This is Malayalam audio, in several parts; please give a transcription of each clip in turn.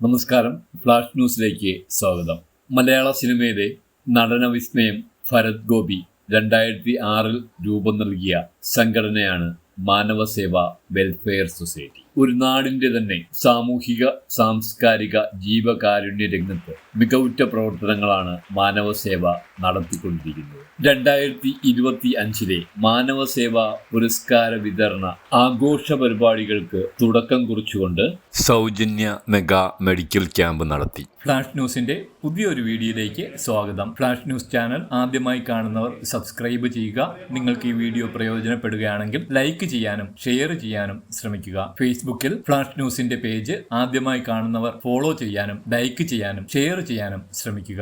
നമസ്കാരം. ഫ്ലാഷ് ന്യൂസിലേക്ക് സ്വാഗതം. മലയാള സിനിമയിലെ നടന വിസ്മയം ഭരത് ഗോപി രണ്ടായിരത്തി ആറിൽ രൂപം നൽകിയ സംഘടനയാണ് മാനവ മാനവസേവ വെൽഫെയർ സൊസൈറ്റി. ഒരു നാടിന്റെ തന്നെ സാമൂഹിക സാംസ്കാരിക ജീവകാരുണ്യ രംഗത്ത് മികവുറ്റ പ്രവർത്തനങ്ങളാണ് മാനവസേവ നടത്തിക്കൊണ്ടിരിക്കുന്നത്. രണ്ടായിരത്തി ഇരുപത്തി അഞ്ചിലെ മാനവസേവ പുരസ്കാര വിതരണ ആഘോഷ പരിപാടികൾക്ക് തുടക്കം കുറിച്ചുകൊണ്ട് സൗജന്യ മെഗാ മെഡിക്കൽ ക്യാമ്പ് നടത്തി. ഫ്ലാഷ് ന്യൂസിന്റെ പുതിയൊരു വീഡിയോയിലേക്ക് സ്വാഗതം. ഫ്ലാഷ് ന്യൂസ് ചാനൽ ആദ്യമായി കാണുന്നവർ സബ്സ്ക്രൈബ് ചെയ്യുക. നിങ്ങൾക്ക് ഈ വീഡിയോ പ്രയോജനപ്പെടുകയാണെങ്കിൽ ലൈക്ക് ചെയ്യാനും ഷെയർ ചെയ്യാനും ശ്രമിക്കുക. ഫേസ്ബുക്കിൽ ഫ്ലാഷ് ന്യൂസിന്റെ പേജ് ആദ്യമായി കാണുന്നവർ ഫോളോ ചെയ്യാനും ലൈക്ക് ചെയ്യാനും ഷെയർ ചെയ്യാനും ശ്രമിക്കുക.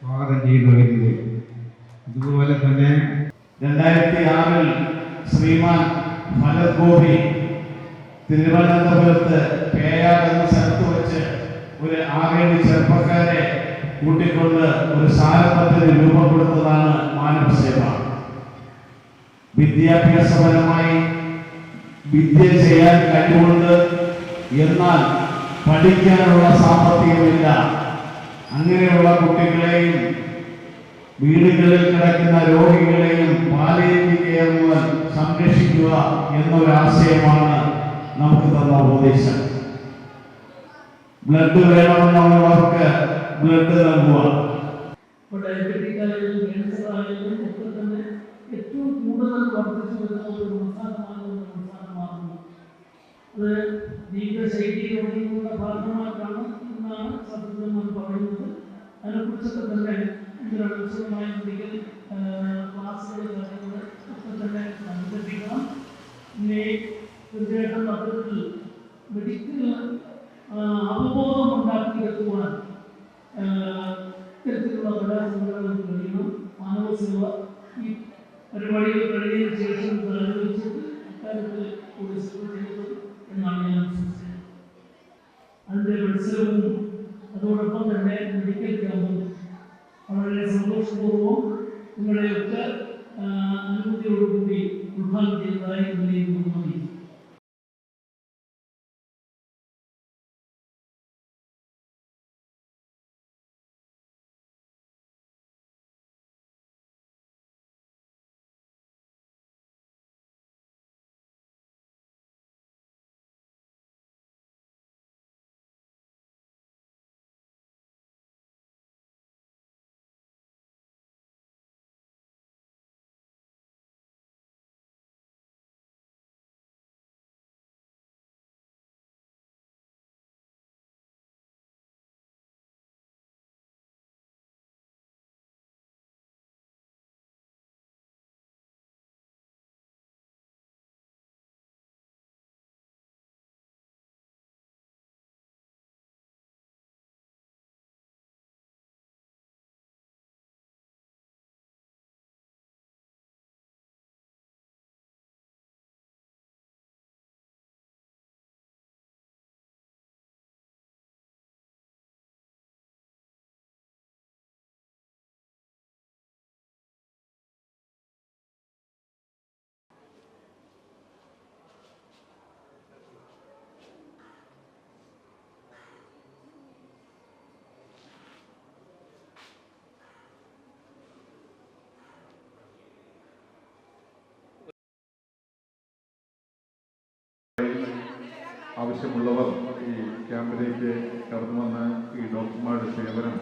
സ്വാഗതം ചെയ്യുന്നു അതുപോലെ തന്നെ രണ്ടായിരത്തി ആറിൽ ശ്രീമാൻ ഭരത് ഗോപി തിരുവനന്തപുരത്ത് പേയാർ എന്ന സ്ഥലത്ത് വെച്ച് ഒരു ആറേഴ് ചെറുപ്പക്കാരെ കൂട്ടിക്കൊണ്ട് ഒരു സാരപദ്ധതി രൂപം കൊടുത്തതാണ് മാനവസേവ. വിദ്യാഭ്യാസപരമായി വിദ്യ ചെയ്യാൻ കഴിവുണ്ട്. എന്നാൽ പഠിക്കാനുള്ള സാമ്പത്തികമില്ല. അങ്ങനെയുള്ള കുട്ടികളെയും വീടുകളിൽ കിടക്കുന്ന രോഗികളെയും പാലിയേറ്റീവ് കെയർ സംരക്ഷിക്കുക എന്നൊരാശയമാണ് നമുക്ക് തന്ന ഉപദേശം. ബ്ലഡ് വേണമെന്നുള്ളവർക്ക് ബ്ലഡ് നൽകുക. ഏറ്റവും കൂടുതൽ വർദ്ധിച്ചു വരുന്ന ഒരു സംസ്ഥാനമാണ് സംസ്ഥാനമാകുന്നു അത് ജീവിതശൈലി രോഗങ്ങളുടെ ഭാഗമായിട്ടാണ് എന്നാണ് ശാസ്ത്രജ്ഞന്മാർ പറയുന്നത്. അതിനെക്കുറിച്ചൊക്കെ തന്നെ ഇതിനുള്ള വിശദമായ ക്ലാസ്സുകൾ തന്നെ സംഘടിപ്പിക്കണം. ഇനി തീർച്ചയായിട്ടും മെഡിക്കൽ അവബോധം ഉണ്ടാക്കിയെടുക്കുവാൻ ഇത്തരത്തിലുള്ള കലാസംഘടനകൾക്ക് കഴിയണം. മാനവസേവ ഈ പരിപാടികൾ കഴിഞ്ഞതിന് ശേഷം ആലോചിച്ചിട്ട് അക്കാര്യത്തിൽ കൂടി ചെയ്തത് എന്നാണ് ഞാൻ വിശ്വസിച്ചത് അതിന്റെ മത്സരവും അതോടൊപ്പം തന്നെ മെഡിക്കൽ ക്യാമ്പും വളരെ സന്തോഷപൂർവം നിങ്ങളെയൊക്കെ അനുമതിയോടുകൂടി ഉദ്ഘാടനം ചെയ്തതായി വിലയിരുത്തുന്നു ആവശ്യമുള്ളവർ ഈ ക്യാമ്പിലേക്ക് കടന്നു വന്ന് ഈ ഡോക്ടർമാരുടെ സേവനം